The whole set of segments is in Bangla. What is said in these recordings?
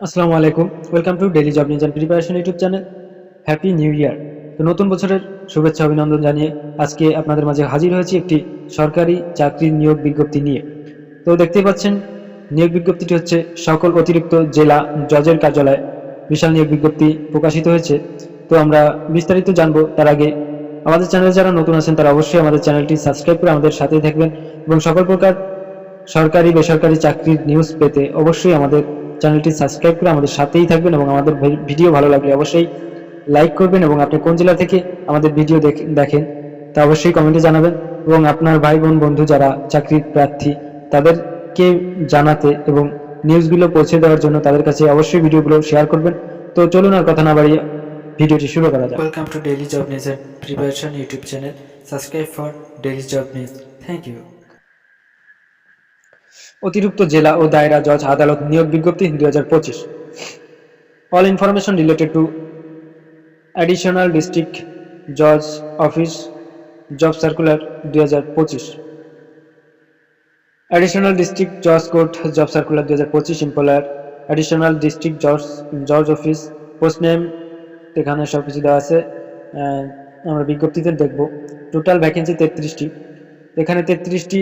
আসসালামু আলাইকুম। Welcome to daily job news and preparation YouTube channel happy new year তো নতুন বছরের শুভেচ্ছা, অভিনন্দন জানিয়ে আজকে আপনাদের মাঝে হাজির হয়েছি একটি সরকারি চাকরির নিয়োগ বিজ্ঞপ্তি নিয়ে। তো দেখতেই পাচ্ছেন, নিয়োগ বিজ্ঞপ্তিটি হচ্ছে সকল অতিরিক্ত জেলা জজের কার্যালয়ে বিশাল নিয়োগ বিজ্ঞপ্তি প্রকাশিত হয়েছে। তো আমরা বিস্তারিত জানব তার আগে। আমাদের চ্যানেলে যারা নতুন আছেন, তারা অবশ্যই আমাদের চ্যানেলটি সাবস্ক্রাইব করে আমাদের সাথেই থাকবেন এবং সকল প্রকার সরকারি, বেসরকারি চাকরির নিউজ পেতে অবশ্যই আমাদের চ্যানেলটি সাবস্ক্রাইব করে আমাদের সাথেই থাকবেন এবং আমাদের ভিডিও ভালো লাগলে অবশ্যই লাইক করবেন এবং আপনি কোন জেলা থেকে আমাদের ভিডিও দেখ- দেখেন তা অবশ্যই কমেন্টে জানাবেন এবং আপনার ভাই বোন বন্ধু যারা চাকরির প্রার্থী তাদেরকে জানাতে এবং নিউজগুলো পৌঁছে দেওয়ার জন্য তাদের কাছে অবশ্যই ভিডিওগুলো শেয়ার করবেন তো চলুন আর কথা না বাড়িয়ে ভিডিওটি শুরু করা যাক to Daily Job News and Preparation YouTube channel. Subscribe for Daily Job News. Thank you. অতিরিক্ত জেলা ও দায়রা জজ আদালত নিয়োগ বিজ্ঞপ্তি দুই হাজার পঁচিশ। All information related to additional district জজ অফিস জব সার্কুলার দুই হাজার পঁচিশ। অ্যাডিশনাল ডিস্ট্রিক্ট জজ কোর্ট জব সার্কুলার দুই হাজার পঁচিশ এমপ্লয়ার অ্যাডিশনাল ডিস্ট্রিক্ট জজ জজ অফিস পোস্ট নেম এখানে সব কিছু দেওয়া আছে। আমরা বিজ্ঞপ্তিতে দেখব। টোটাল ভ্যাকেন্সি তেত্রিশটি। এখানে তেত্রিশটি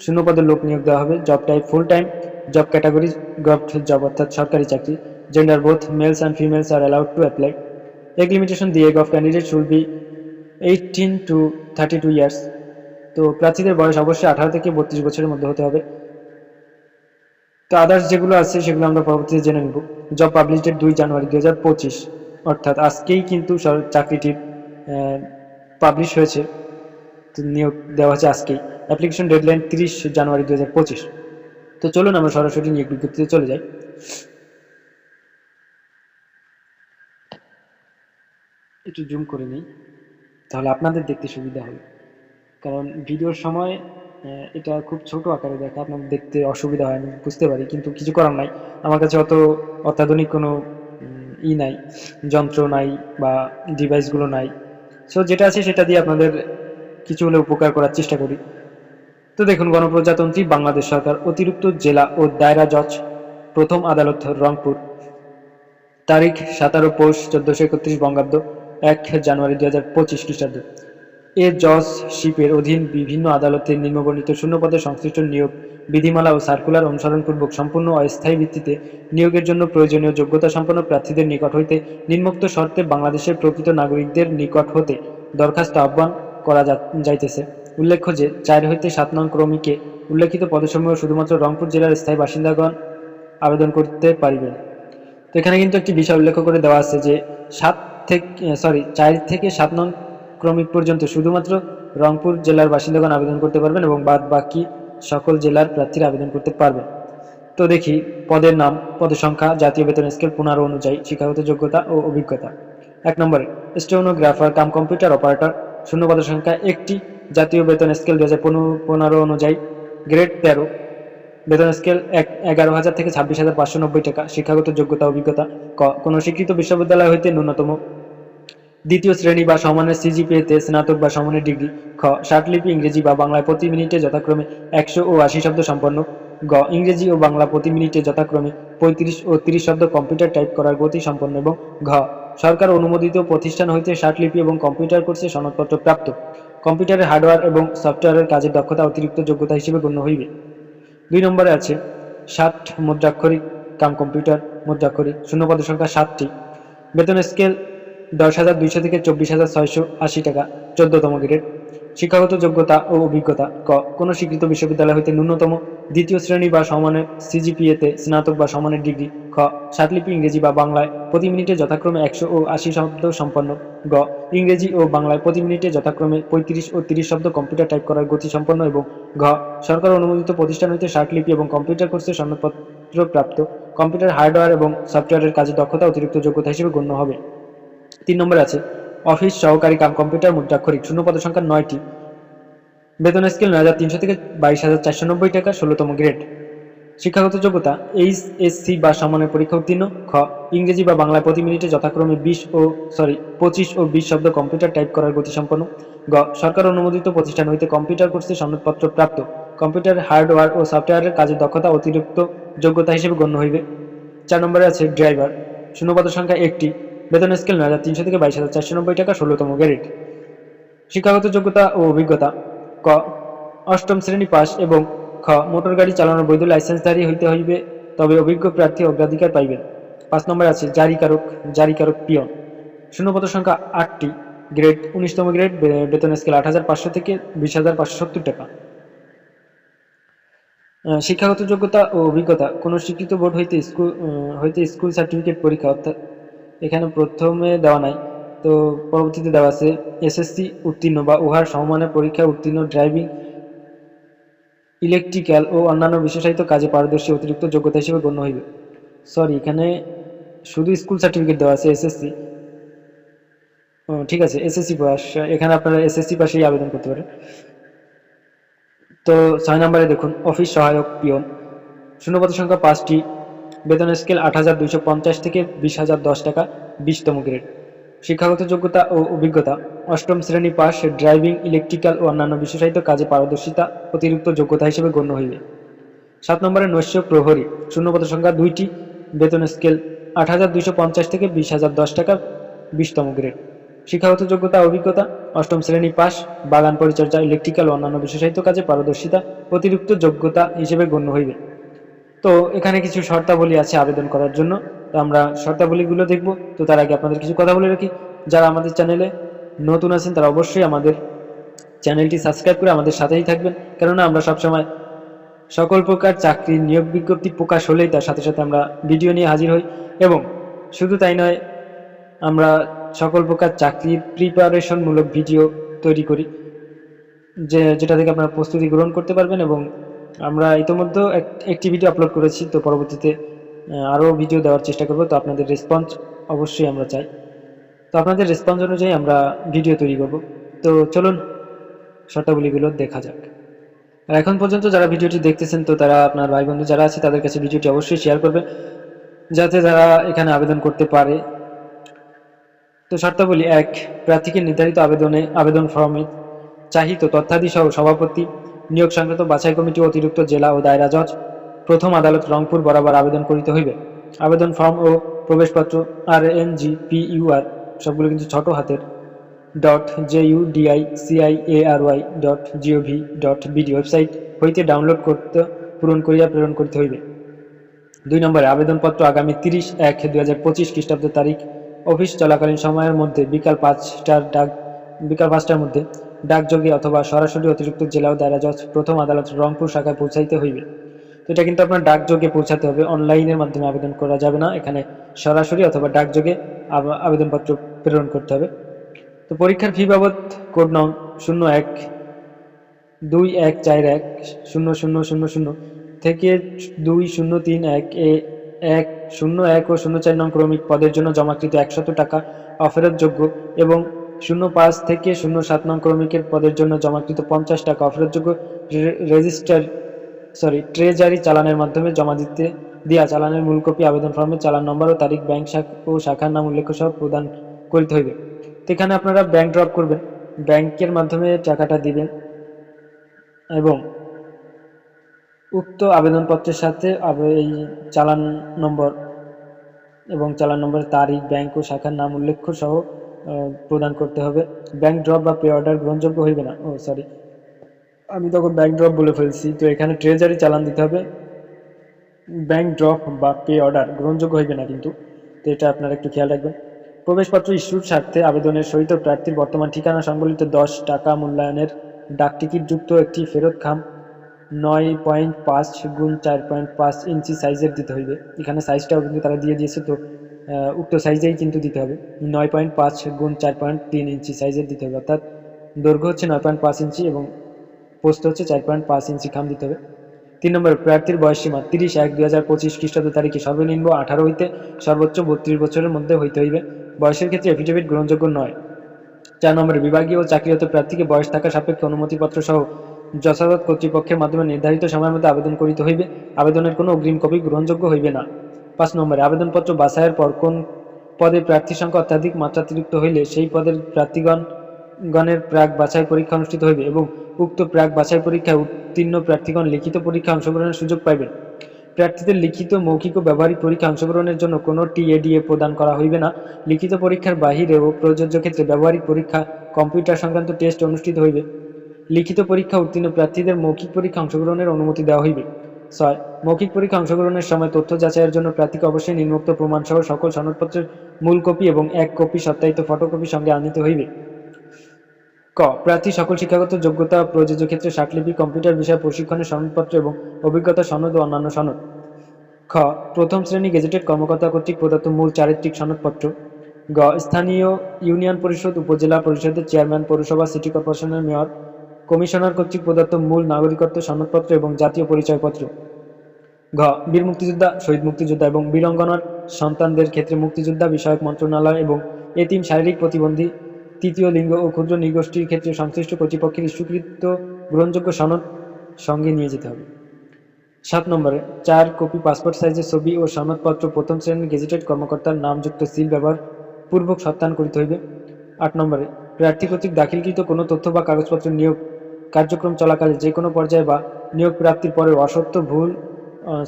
শূন্য পদের লোক নিয়োগ দেওয়া হবে। Job type full time job category govt job অর্থাৎ সরকারি চাকরি gender both males and females are allowed to apply age limitation দিয়ে gov candidate should be eighteen to thirty two years তো প্রার্থীদের বয়স অবশ্যই আঠারো থেকে বত্রিশ বছরের মধ্যে হতে হবে। তো আদার্স যেগুলো আছে সেগুলো আমরা পরবর্তীতে জেনে নেব। জব পাবলিশ ডেট দুই জানুয়ারি দু হাজার পঁচিশ। অর্থাৎ আজকেই কিন্তু সর- চাকরিটি পাবলিশ হয়েছে। নিয়োগ দেওয়া হচ্ছে আজকেই অ্যাপ্লিকেশন ডেডলাইন তিরিশ জানুয়ারি দু হাজার পঁচিশ। তো চলুন আমরা সরাসরি নিয়োগ বিজ্ঞপ্তিতে চলে যাই। একটু জুম করে নিই, তাহলে আপনাদের দেখতে সুবিধা হবে। কারণ ভিডিওর সময় এটা খুব ছোট আকারে দেখা, আপনাদের দেখতে অসুবিধা হয়, আমি বুঝতে পারি, কিন্তু কিছু করার নাই। আমার কাছে অত অত্যাধুনিক কোনো ই নাই, যন্ত্র নাই বা ডিভাইসগুলো নাই। সো যেটা আছে সেটা দিয়ে আপনাদের কিছু হলে উপকার করার চেষ্টা করি। তো দেখুন, গণপ্রজাতন্ত্রী বাংলাদেশ সরকার অতিরিক্ত জেলা ও দায়রা জজ, প্রথম আদালত রংপুর। তারিখ, সতেরো পৌষ চোদ্দশো একত্রিশ বঙ্গাব্দ, এক জানুয়ারি দুই হাজার পঁচিশ খ্রিস্টাব্দ। এ জজ শিপের অধীন বিভিন্ন আদালতে নিম্নবর্ণিত শূন্যপদে সংশ্লিষ্ট নিয়োগ, বিধিমালা ও সার্কুলার অনুসরণপূর্বক সম্পূর্ণ অস্থায়ী ভিত্তিতে নিয়োগের জন্য প্রয়োজনীয় যোগ্যতা সম্পন্ন প্রার্থীদের নিকট হইতে নিম্নোক্ত শর্তে বাংলাদেশের প্রকৃত নাগরিকদের নিকট হতে দরখাস্ত আহ্বান করা যাইতেছে। উল্লেখ্য যে, চার হইতে সাত নং ক্রমিকে উল্লেখিত পদসমূহ শুধুমাত্র রংপুর জেলার স্থায়ী বাসিন্দাগণ আবেদন করতে পারিবেন। তো এখানে কিন্তু একটি বিষয় উল্লেখ করে দেওয়া আছে যে, সাত থেকে সরি চার থেকে সাত নং ক্রমিক পর্যন্ত শুধুমাত্র রংপুর জেলার বাসিন্দাগণ আবেদন করতে পারবেন এবং বাদ বাকি সকল জেলার প্রার্থীরা আবেদন করতে পারবেন। তো দেখি, পদের নাম, পদের সংখ্যা, জাতীয় বেতন স্কেল পুনর অনুযায়ী শিক্ষাগত যোগ্যতা ও অভিজ্ঞতা। এক নম্বরে, স্টেনোগ্রাফার, কাম কম্পিউটার অপারেটর শূন্য পদের সংখ্যা একটি। জাতীয় বেতন স্কেল দু হাজার পনেরো অনুযায়ী গ্রেড তেরো। বেতন স্কেল এক, এগারো হাজার থেকে ছাব্বিশ হাজার পাঁচশো নব্বই টাকা। শিক্ষাগত যোগ্যতা, অভিজ্ঞতা ক। কোনো স্বীকৃত বিশ্ববিদ্যালয় হইতে ন্যূনতম দ্বিতীয় শ্রেণি বা সমানের সিজিপিএতে স্নাতক বা সমানের ডিগ্রি খ। ষাটলিপি ইংরেজি বা বাংলায় প্রতি মিনিটে যথাক্রমে একশো ও আশি শব্দ সম্পন্ন গ। ইংরেজি ও বাংলা প্রতি মিনিটে যথাক্রমে পঁয়ত্রিশ ও তিরিশ শব্দ কম্পিউটার টাইপ করার গতি সম্পন্ন এবং ঘ। সরকার অনুমোদিত প্রতিষ্ঠান হইতে শার্টলিপি এবং কম্পিউটার কোর্সে সনদপত্র প্রাপ্ত। কম্পিউটারের হার্ডওয়্যার এবং সফটওয়্যারের কাজের দক্ষতা অতিরিক্ত যোগ্যতা হিসেবে গণ্য হইবে। দুই নম্বরে আছে, ষাট মুদ্রাক্ষরিক কাম কম্পিউটার, মুদ্রাক্ষরিক শূন্য পদের সংখ্যা সাতটি। বেতন স্কেল দশ হাজার দুইশো থেকে চব্বিশ হাজার ছয়শো আশি টাকা, চোদ্দতম গ্রেড। শিক্ষাগত যোগ্যতা ও অভিজ্ঞতা, ক। কোনো স্বীকৃত বিশ্ববিদ্যালয় হইতে ন্যূনতম দ্বিতীয় শ্রেণি বা সমানের সিজিপিএতে স্নাতক বা সমানের ডিগ্রি, খ। ষাটলিপি ইংরেজি বা বাংলায় প্রতি মিনিটে যথাক্রমে একশো ও আশি শব্দ সম্পন্ন, গ। ইংরেজি ও বাংলায় প্রতি মিনিটে যথাক্রমে পঁয়ত্রিশ ও তিরিশ শব্দ কম্পিউটার টাইপ করার গতি সম্পন্ন এবং, ঘ। সরকার অনুমোদিত প্রতিষ্ঠান হইতে ষাটলিপি এবং কম্পিউটার কোর্সের সনদপত্র প্রাপ্ত। কম্পিউটার হার্ডওয়্যার এবং সফটওয়্যারের কাজে দক্ষতা অতিরিক্ত যোগ্যতা হিসেবে গণ্য হবে। তিন নম্বরে আছে, অফিস সহকারী কাম কম্পিউটার মুদ্রাক্ষরিক শূন্য পদ সংখ্যা নয়টি। বেতন স্কেল নয় হাজার তিনশো থেকে বাইশ হাজার চারশো নব্বই টাকা, ষোলোতম গ্রেড। শিক্ষাগত যোগ্যতা, এইচ এস সি বা সমানের পরীক্ষা উত্তীর্ণ, খ, ইংরেজি বা বাংলায় প্রতি মিনিটে যথাক্রমে বিশ ও সরি পঁচিশ ও বিশ শব্দ কম্পিউটার টাইপ করার গতি সম্পন্ন। গ, সরকার অনুমোদিত প্রতিষ্ঠান হইতে কম্পিউটার কোর্সে সনদপত্র প্রাপ্ত। কম্পিউটার হার্ডওয়্যার ও সফটওয়্যারের কাজের দক্ষতা অতিরিক্ত যোগ্যতা হিসেবে গণ্য হইবে। চার নম্বরে আছে ড্রাইভার শূন্যপদ সংখ্যা একটি। বেতন স্কেল নয় হাজার তিনশো থেকে বাইশ হাজার চারশো টাকা, ষোলোতম গ্রেড। শিক্ষাগত যোগ্যতা ও অভিজ্ঞতা, ক, অষ্টম শ্রেণি পাস এবং খ, মোটর গাড়ি চালানোর বৈধ লাইসেন্সধারী হইতে হইবে, তবে অভিজ্ঞ প্রার্থী অগ্রাধিকার পাইবেন। পাঁচ নম্বর আছে জারিকারক জারিকারক পিয়ন। শূন্যপদ সংখ্যা আটটি, গ্রেড উনিশতম গ্রেড বেতন স্কেল আট হাজার পাঁচশো থেকে বিশ হাজার পাঁচশো সত্তর টাকা। শিক্ষাগত যোগ্যতা ও অভিজ্ঞতা, কোনো স্বীকৃত বোর্ড হইতে স্কুল হইতে স্কুল সার্টিফিকেট পরীক্ষা, অর্থাৎ এখানে প্রথমে দেওয়া নাই। তো পরবর্তীতে দেওয়া আছে এসএসসি উত্তীর্ণ বা উহার সমমানের পরীক্ষা উত্তীর্ণ ড্রাইভিং ইলেকট্রিক্যাল ও অন্যান্য বিশেষায়িত কাজে পারদর্শী অতিরিক্ত যোগ্যতা হিসেবে গণ্য হইবে। সরি এখানে শুধু স্কুল সার্টিফিকেট দেওয়া আছে এসএসসি ঠিক আছে এসএসসি পাস এখানে আপনারা এসএসসি পাশেই আবেদন করতে পারেন। তো ছয় নম্বরে দেখুন, অফিস সহায়ক পিয়ন। শূন্যপদ সংখ্যা পাঁচটি। বেতন স্কেল আট হাজার দুইশো পঞ্চাশ থেকে বিশ হাজার দশ টাকা, বিশতম গ্রেড। শিক্ষাগত যোগ্যতা ও অভিজ্ঞতা, অষ্টম শ্রেণি পাস ড্রাইভিং, ইলেকট্রিক্যাল ও অন্যান্য বিশেষায়িত কাজে পারদর্শিতা, অতিরিক্ত যোগ্যতা হিসেবে গণ্য হইবে। সাত নম্বরে নৈশ প্রহরী, শূন্যপদ সংখ্যা দুইটি, বেতন স্কেল আট হাজার দুইশো পঞ্চাশ থেকে বিশ হাজার দশ টাকা, বিশতম গ্রেড। শিক্ষাগত যোগ্যতা, অভিজ্ঞতা, অষ্টম শ্রেণি পাস বাগান পরিচর্যা, ইলেকট্রিক্যাল অন্যান্য বিশেষায়িত কাজে পারদর্শিতা, অতিরিক্ত যোগ্যতা হিসেবে গণ্য হইবে। তো এখানে কিছু শর্তাবলী আছে আবেদন করার জন্য। তো আমরা শর্তাবলীগুলো দেখব। তো তার আগে আপনাদের কিছু কথা বলে রাখি। যারা আমাদের চ্যানেলে নতুন আছেন, তারা অবশ্যই আমাদের চ্যানেলটি সাবস্ক্রাইব করে আমাদের সাথেই থাকবেন। কেননা আমরা সবসময় সকল প্রকার চাকরির নিয়োগ বিজ্ঞপ্তি প্রকাশ হলেই তার সাথে সাথে আমরা ভিডিও নিয়ে হাজির হই। এবং শুধু তাই নয়, আমরা সকল প্রকার চাকরির প্রিপারেশনমূলক ভিডিও তৈরি করি, যে, যেটা থেকে আপনারা প্রস্তুতি গ্রহণ করতে পারবেন এবং আমরা ইতিমধ্যে একটি ভিডিও আপলোড করেছি, তো পরবর্তীতে আরও ভিডিও দেওয়ার চেষ্টা করব। তো আপনাদের রেসপন্স অবশ্যই আমরা চাই। তো আপনাদের রেসপন্স অনুযায়ী আমরা ভিডিও তৈরি করব। তো চলুন, শর্তাবলীগুলো দেখা যাক। আর এখন পর্যন্ত যারা ভিডিওটি দেখতেছেন, তো তারা আপনার ভাই বন্ধু যারা আছে, তাদের কাছে ভিডিওটি অবশ্যই শেয়ার করবেন। যাতে তারা এখানে আবেদন করতে পারে। তো শর্তাবলী এক, প্রার্থীকে নির্ধারিত আবেদনে, আবেদন ফর্মে চাহিত তথ্যাদি সহ সভাপতি নিয়োগ সংক্রান্ত বাছাই কমিটি অতিরিক্ত জেলা ও দায়রা জজ প্রথম আদালত রংপুর বরাবর আবেদন করিতে হইবে। আবেদন ফর্ম ও প্রবেশপত্র আর এন জি পি সবগুলো কিন্তু ছোট হাতের dot J U DI CI A R Y dot GOV dot BD website হইতে ডাউনলোড করতে, পূরণ করিয়া প্রেরণ করিতে হইবে। দুই নম্বরে, আবেদনপত্র আগামী তিরিশ এক দুই হাজার পঁচিশ খ্রিস্টাব্দ তারিখ। অফিস চলাকালীন সময়ের মধ্যে বিকাল পাঁচটার ডাক বিকাল পাঁচটার মধ্যে ডাকযোগে অথবা সরাসরি অতিরিক্ত জেলা ও দায়রা জজ প্রথম আদালত রংপুর শাখায় পৌঁছাইতে হইবে। তো এটা কিন্তু আপনার ডাকযোগে পৌঁছাতে হবে। অনলাইনের মাধ্যমে আবেদন করা যাবে না। এখানে সরাসরি অথবা ডাকযোগে আব- আবেদনপত্র প্রেরণ করতে হবে। তো পরীক্ষার ফি বাবদ কোড নং শূন্য এক দুই এক চার এক শূন্য শূন্য শূন্য শূন্য থেকে দুই শূন্য তিন এক এ এক শূন্য এক ও শূন্য চার নং ক্রমিক পদের জন্য জমাকৃত একশত টাকা অফেরতযোগ্য এবং শূন্য পাঁচ থেকে শূন্য সাত নং ক্রমিকের পদের জন্য জমাকৃত পঞ্চাশ টাকা অফেরতযোগ্য রেজিস্টার সরি ট্রেজারি চালানের মাধ্যমে জমা দিতে দেওয়া চালানের মূল কপি, আবেদন ফর্মে চালান নম্বর ও তারিখ, ব্যাংক শাখা ও শাখার নাম উল্লেখ সহ প্রদান করিতে হইবে। এখানে আপনারা ব্যাংক ড্রপ করবেন। ব্যাংকের মাধ্যমে টাকাটা দিবেন এবং উক্ত আবেদনপত্রের সাথে এই চালান নম্বর এবং চালান নম্বরের তারিখ, ব্যাংক ও শাখার নাম উল্লেখ সহ প্রদান করতে হবে। ব্যাংক ড্রপ বা পে অর্ডার গ্রহণযোগ্য হইবে না। ও সরি আমি তখন ব্যাংক ড্রপ বলে ফেলছি। তো এখানে ট্রেজারি চালান দিতে হবে। ব্যাংক ড্রপ বা পে অর্ডার গ্রহণযোগ্য হইবে না কিন্তু। তো এটা আপনারা একটু খেয়াল রাখবেন। প্রবেশপত্র ইস্যুর স্বার্থে আবেদনের সহিত প্রার্থীর বর্তমান ঠিকানা সংবলিত দশ টাকা মূল্যায়নের ডাকটিকিট যুক্ত একটি ফেরত খাম। নয় পয়েন্ট পাঁচ গুণ চার পয়েন্ট পাঁচ ইঞ্চি সাইজের দিতে হইবে। এখানে সাইজটাও কিন্তু তারা দিয়ে দিয়েছে। তো উক্ত সাইজেই কিন্তু দিতে হবে। নয় পয়েন্ট পাঁচ গুণ চার পয়েন্ট তিন ইঞ্চি সাইজের দিতে হবে। অর্থাৎ দৈর্ঘ্য হচ্ছে নয় পয়েন্ট পাঁচ ইঞ্চি এবং পোস্ত হচ্ছে চার পয়েন্ট পাঁচ ইঞ্চি খাম দিতে হবে। তিন নম্বর, প্রার্থীর বয়স সীমা তিরিশ এক দুই হাজার পঁচিশ খ্রিস্টাব্দ তারিখে সর্বনিম্ন আঠারো হইতে সর্বোচ্চ বত্রিশ বছরের মধ্যে হইতে হইবে। বয়সের ক্ষেত্রে এফিডেভিট গ্রহণযোগ্য নয়। চার নম্বরে, বিভাগীয় চাকরিরত প্রার্থীকে বয়স থাকা সাপেক্ষে অনুমতিপত্র সহ যথাযথ কর্তৃপক্ষের মাধ্যমে নির্ধারিত সময়ের মধ্যে আবেদন করিতে হইবে। আবেদনের কোনো অগ্রিম কপি গ্রহণযোগ্য হইবে না। পাঁচ নম্বরে, আবেদনপত্র বাছাইয়ের পর কোন পদে প্রার্থী সংখ্যা অত্যাধিক মাত্রাতিরিক্ত হইলে সেই পদের প্রার্থীগণ, গণের প্রাক বাছাই পরীক্ষা অনুষ্ঠিত হইবে এবং উক্ত প্রাক বাছাই পরীক্ষায় উত্তীর্ণ প্রার্থীগণ লিখিত পরীক্ষা অংশগ্রহণের সুযোগ পাইবেন। প্রার্থীদের লিখিত মৌখিক ও ব্যবহারিক পরীক্ষা অংশগ্রহণের জন্য কোনো টিএডিএ প্রদান করা হইবে না। লিখিত পরীক্ষার বাহিরে ও প্রযোজ্য ক্ষেত্রে ব্যবহারিক পরীক্ষা, কম্পিউটার সংক্রান্ত টেস্ট অনুষ্ঠিত হইবে। লিখিত পরীক্ষা উত্তীর্ণ প্রার্থীদের মৌখিক পরীক্ষা অংশগ্রহণের অনুমতি দেওয়া হইবে। ছয় মৌখিক পরীক্ষা অংশগ্রহণের সময় তথ্য যাচাইয়ের জন্য প্রার্থীকে অবশ্যই নিম্নোক্ত প্রমাণসহ সকল সনদপত্রের মূল কপি এবং এক কপি সত্যায়িত ফটোকপি সঙ্গে আনিতে হইবে। ক, প্রার্থী সকল শিক্ষাগত যোগ্যতা, প্রযোজ্য ক্ষেত্রে ষাটলিপি কম্পিউটার বিষয়ে প্রশিক্ষণের সনদপত্র এবং অভিজ্ঞতা সনদ ও অন্যান্য সনদ। খ, প্রথম শ্রেণি গেজেটেড কর্মকর্তা কর্তৃক প্রদত্ত মূল চারিত্রিক সনদপত্র। গ, স্থানীয় ইউনিয়ন পরিষদ, উপজেলা পরিষদের চেয়ারম্যান, পৌরসভা, সিটি কর্পোরেশনের মেয়র। কমিশনার কর্তৃক প্রদত্ত মূল নাগরিকত্ব, সনদপত্র এবং জাতীয় পরিচয়পত্র। ঘ. বীর মুক্তিযোদ্ধা, শহীদ মুক্তিযোদ্ধা এবং বীরঙ্গনার সন্তানদের ক্ষেত্রে মুক্তিযোদ্ধা বিষয়ক মন্ত্রণালয় এবং এতিম শারীরিক প্রতিবন্ধী, তৃতীয় লিঙ্গ ও ক্ষুদ্র নৃগোষ্ঠীর ক্ষেত্রে সংশ্লিষ্ট কর্তৃপক্ষের স্বীকৃত গ্রহণযোগ্য সনদ সঙ্গে নিয়ে যেতে হবে। সাত নম্বরে, চার কপি পাসপোর্ট সাইজের ছবি ও সনদপত্র প্রথম শ্রেণির গেজেটেড কর্মকর্তার নামযুক্ত সিল ব্যবহার পূর্বক সত্যায়ন করিতে হইবে। আট নম্বরে, প্রার্থী কর্তৃক দাখিলকৃত কোনো তথ্য বা কাগজপত্র নিয়োগ কার্যক্রম চলাকালে যে কোনো পর্যায়ে বা নিয়োগ প্রাপ্তির পরে অসত্য ভুল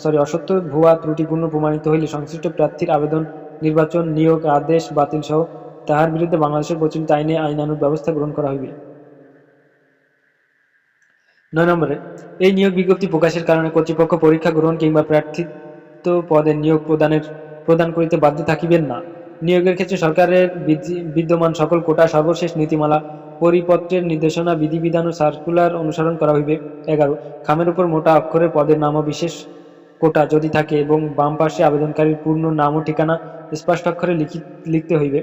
সরি অসত্য ভুয়া ত্রুটিপূর্ণ প্রমাণিত হইলে সংশ্লিষ্ট প্রার্থীর আবেদন, নির্বাচন, নিয়োগ, আদেশ বাতিল সহ তাহার বিরুদ্ধে বাংলাদেশের প্রচলিত আইনে আইনানুগ ব্যবস্থা গ্রহণ করা হইবে। নয় নম্বরে, এই নিয়োগ বিজ্ঞপ্তি প্রকাশের কারণে কর্তৃপক্ষ পরীক্ষা গ্রহণ কিংবা প্রার্থিত পদে নিয়োগ প্রদানের, প্রদান করিতে বাধ্য থাকিবেন না। নিয়োগের ক্ষেত্রে সরকারের বিদ্যমান সকল কোটা, সর্বশেষ নীতিমালা পরিপত্রের নির্দেশনা, বিধিবিধান ও সার্কুলার অনুসরণ করা হইবে। এগারো, খামের উপর মোটা অক্ষরে পদের নাম ও বিশেষ কোটা যদি থাকে এবং বাম পাশে আবেদনকারীর পূর্ণ নাম ও ঠিকানা স্পষ্ট অক্ষরে লিখি, লিখতে হইবে।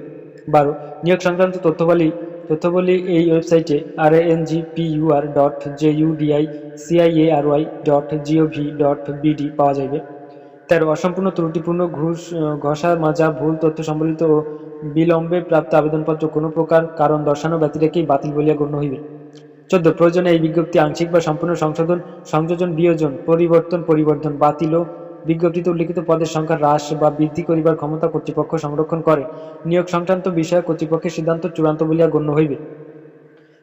বারো, নিয়োগ সংক্রান্ত তথ্যবলী তথ্যবলী এই ওয়েবসাইটে R N G P UR dot J UDI CIARY dot GOV dot BD পাওয়া যাইবে। তেরো, অসম্পূর্ণ ত্রুটিপূর্ণ ঘুষ, ঘষা, মাজা, ভুল তথ্য সম্বলিত ও বিলম্বে প্রাপ্ত আবেদনপত্র কোনো প্রকার কারণ দর্শানো ব্যতি রেখেই বাতিল বলিয়া গণ্য হইবে। চোদ্দ, প্রয়োজনে এই বিজ্ঞপ্তি আংশিক বা সম্পূর্ণ সংশোধন, সংযোজন, বিয়োজন, পরিবর্তন পরিবর্তন, বাতিল ও বিজ্ঞপ্তিতে উল্লিখিত পদের সংখ্যা হ্রাস বা বৃদ্ধি করিবার ক্ষমতা কর্তৃপক্ষ সংরক্ষণ করে। নিয়োগ সংক্রান্ত বিষয়ে কর্তৃপক্ষের সিদ্ধান্ত চূড়ান্ত বলিয়া গণ্য হইবে।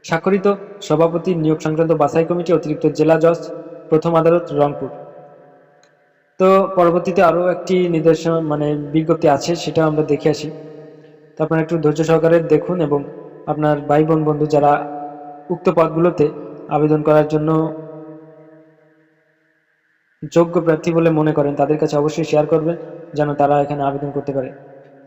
স্বাক্ষরিত সভাপতি নিয়োগ সংক্রান্ত বাছাই কমিটি অতিরিক্ত জেলা জজ, প্রথম আদালত, রংপুর। তো পরবর্তীতে আরও একটি নির্দেশন মানে বিজ্ঞপ্তি আছে সেটা আমরা দেখে আসি। তো আপনারা একটু ধৈর্য সহকারে দেখুন এবং আপনার ভাই বোন বন্ধু যারা উক্ত পদগুলোতে আবেদন করার জন্য যোগ্য প্রার্থী বলে মনে করেন, তাদের কাছে অবশ্যই শেয়ার করবেন যেন তারা এখানে আবেদন করতে পারে।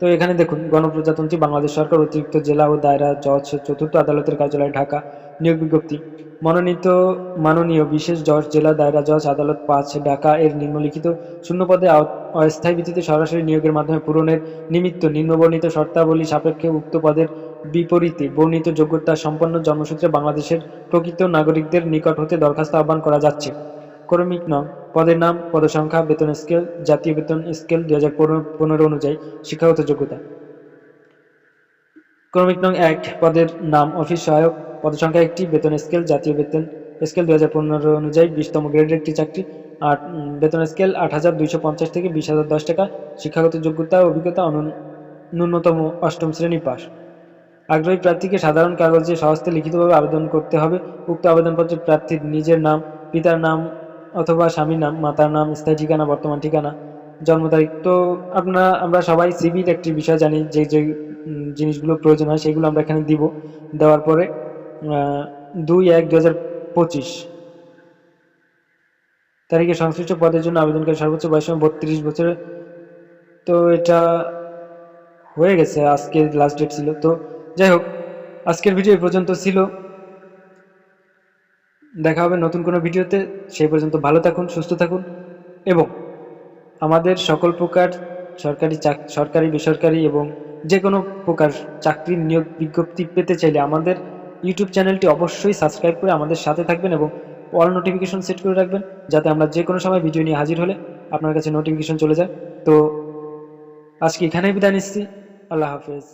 তো এখানে দেখুন, গণপ্রজাতন্ত্রী বাংলাদেশ সরকার অতিরিক্ত জেলা ও দায়রা জজ চতুর্থ আদালতের কার্যালয়, ঢাকা, নিয়োগ বিজ্ঞপ্তি। মনোনীত মাননীয় বিশেষ জজ, জেলা দায়রা জজ, আদালত পাঁচ, ঢাকা এর নিম্নলিখিত শূন্য পদে অস্থায়ী ভিত্তিতে সরাসরি নিয়োগের মাধ্যমে পূরণের নিমিত্ত নিম্নবর্ণিত শর্তাবলী সাপেক্ষে উক্ত পদের বিপরীতে বর্ণিত যোগ্যতা সম্পন্ন জন্মসূত্রে বাংলাদেশের প্রকৃত নাগরিকদের নিকট হতে দরখাস্ত আহ্বান করা যাচ্ছে। ক্রমিক নং, পদের নাম, পদসংখ্যা, বেতন স্কেল, জাতীয় বেতন স্কেল দুই হাজার পনেরো অনুযায়ী শিক্ষাগত যোগ্যতা। ক্রমিক নং এক, পদের নাম, অফিস সহায়ক পদসংখ্যা একটি বেতন স্কেল জাতীয় বেতন স্কেল দু হাজার পনেরো অনুযায়ী বিশতম গ্রেডের একটি চাকরি। উম, বেতন স্কেল আট হাজার দুইশো পঞ্চাশ থেকে বিশ হাজার দশ টাকা। শিক্ষাগত যোগ্যতা অভিজ্ঞতা ন্যূনতম অষ্টম শ্রেণি পাস আগ্রহী প্রার্থীকে সাধারণ কাগজে সহজতে লিখিতভাবে আবেদন করতে হবে। উক্ত আবেদনপত্রে প্রার্থীর নিজের নাম পিতার নাম অথবা স্বামীর নাম মাতার নাম স্থায়ী ঠিকানা বর্তমান ঠিকানা জন্ম তারিখ। তো আপনারা আমরা সবাই সিভির একটি বিষয় জানি যে যে জিনিসগুলো প্রয়োজন হয় সেগুলো আমরা এখানে দিব। দেওয়ার পরে দুই এক দু হাজার পঁচিশ তারিখে সংশ্লিষ্ট পদের জন্য আবেদনকারী সর্বোচ্চ বয়স বত্রিশ বছরের। তো এটা হয়ে গেছে আজকে লাস্ট ডেট ছিল। তো যাই হোক, আজকের ভিডিও এই পর্যন্ত ছিল। দেখা হবে নতুন কোনো ভিডিওতে সেই পর্যন্ত ভালো থাকুন, সুস্থ থাকুন এবং আমাদের সকল প্রকার সরকারি সরকারি, বেসরকারি এবং যে কোনো প্রকার চাকরির নিয়োগ বিজ্ঞপ্তি পেতে চাইলে আমাদের ইউটিউব চ্যানেলটি অবশ্যই সাবস্ক্রাইব করে আমাদের সাথে থাকবেন এবং অল নোটিফিকেশন সেট করে রাখবেন, যাতে আমরা যে কোনো সময় ভিডিও নিয়ে হাজির হলে আপনার কাছে নোটিফিকেশন চলে যায়। তো আজকে এখানেই বিদায় নিচ্ছি। আল্লাহ হাফেজ।